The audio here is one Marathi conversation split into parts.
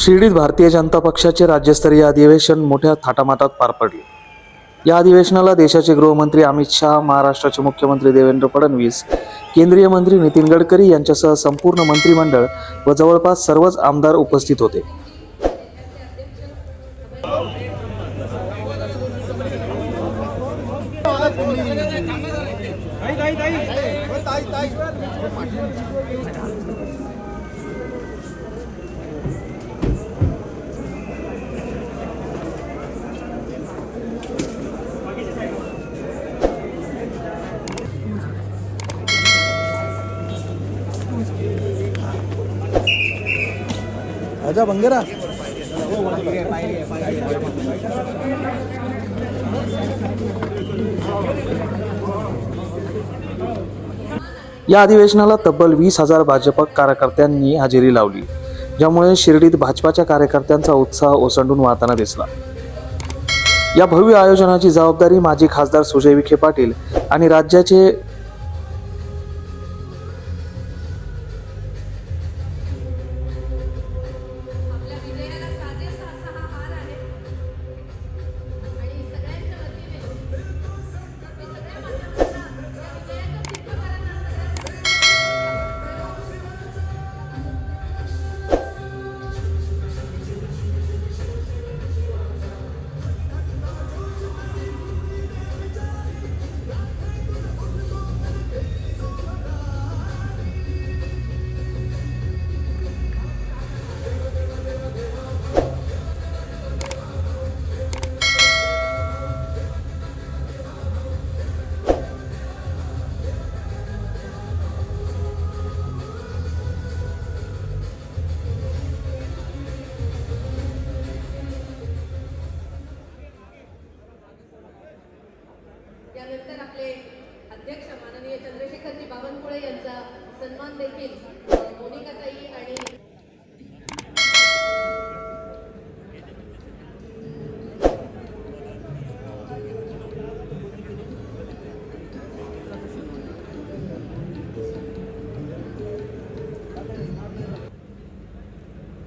शिर्डीत भारतीय जनता पक्षाचे राज्यस्तरीय अधिवेशन मोठ्या थाटामाटात पार पडले. या अधिवेशनाला देशाचे गृहमंत्री अमित शहा महाराष्ट्राचे मुख्यमंत्री देवेंद्र फडणवीस केंद्रीय मंत्री नितीन गडकरी यांच्यासह संपूर्ण मंत्रिमंडळ व जवळपास सर्वच आमदार उपस्थित होते. आजा बंगेरा. या अधिवेशनाला तब्बल वीस हजार भाजप कार्यकर्त्यांनी हजेरी लावली ज्यामुळे शिर्डीत भाजपाच्या कार्यकर्त्यांचा उत्साह ओसंडून वाहताना दिसला. या भव्य आयोजनाची जबाबदारी माजी खासदार सुजय विखे पाटील आणि राज्याचे त्यानंतर आपले अध्यक्ष माननीय चंद्रशेखरजी बावनकुळे यांचा सन्मान देखील मोनिकाताई आणि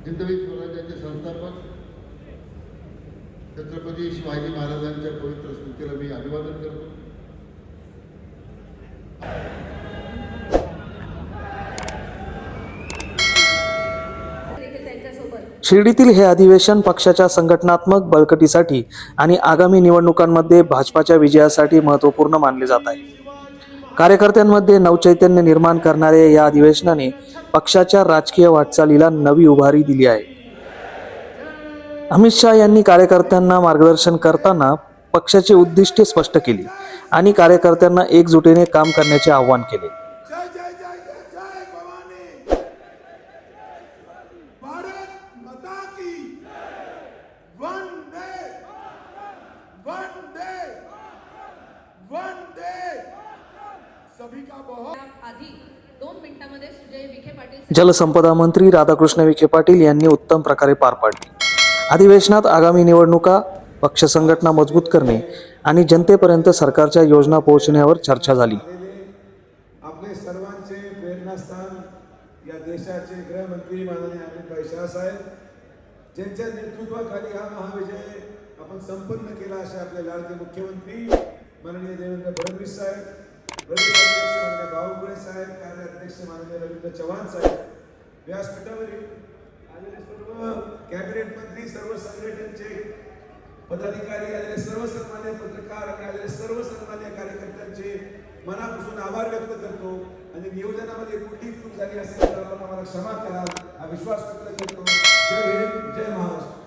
हिंदवी स्वराज्याचे संस्थापक छत्रपती शिवाजी महाराजांच्या पवित्र स्मृतीला मी अभिवादन करतो. शिर्डीतील हे अधिवेशन पक्षाच्या संघटनात्मक बळकटीसाठी आणि आगामी निवडणुकांमध्ये भाजपाच्या विजयासाठी महत्त्वपूर्ण मानले जात आहे. कार्यकर्त्यांमध्ये नवचैतन्य निर्माण करणाऱ्या या अधिवेशनाने पक्षाच्या राजकीय वाटचालीला नवी उभारी दिली आहे. अमित शहा यांनी कार्यकर्त्यांना मार्गदर्शन करताना पक्षाचे उद्दिष्टे स्पष्ट केली आणि कार्यकर्त्यांना एकजुटीने काम करण्याचे आवाहन केले. जलसंपदा मंत्री राधाकृष्ण विखे पाटील यांनी उत्तम प्रकारे पार पाडली. अधिवेशनात आगामी निवडणुका पक्ष संघटना मजबूत करणे आणि जनतेपर्यंत सरकारच्या योजना पोहोचण्यावर चर्चा झाली. आपले सर्वांचे प्रेरणास्थान या देशाचे गृहमंत्री माननीय अमित भाई शाह साहेब ज्यांच्या नेतृत्वाखाली हा महाविजय आपण संपन्न केला असे आपले लाडके मुख्यमंत्री माननीय देवेंद्र फडणवीस साहेब प्रदेश अध्यक्ष साहेब कार्याध्यक्ष माननीय रवींद्र चव्हाण साहेब व्यासपीठावरील आलेले सर्व कॅबिनेट मंत्री सर्व संघटनेचे पदाधिकारी आलेले सर्व सन्मान्य पत्रकार आणि आलेले सर्व सन्मान्य कार्यकर्त्यांचे मनापासून आभार व्यक्त करतो आणि नियोजनामध्ये कुठली चूक झाली असेल तर आपण आम्हाला क्षमा करा. हा विश्वास व्यक्त करतो. जय हिंद जय महाराष्ट्र.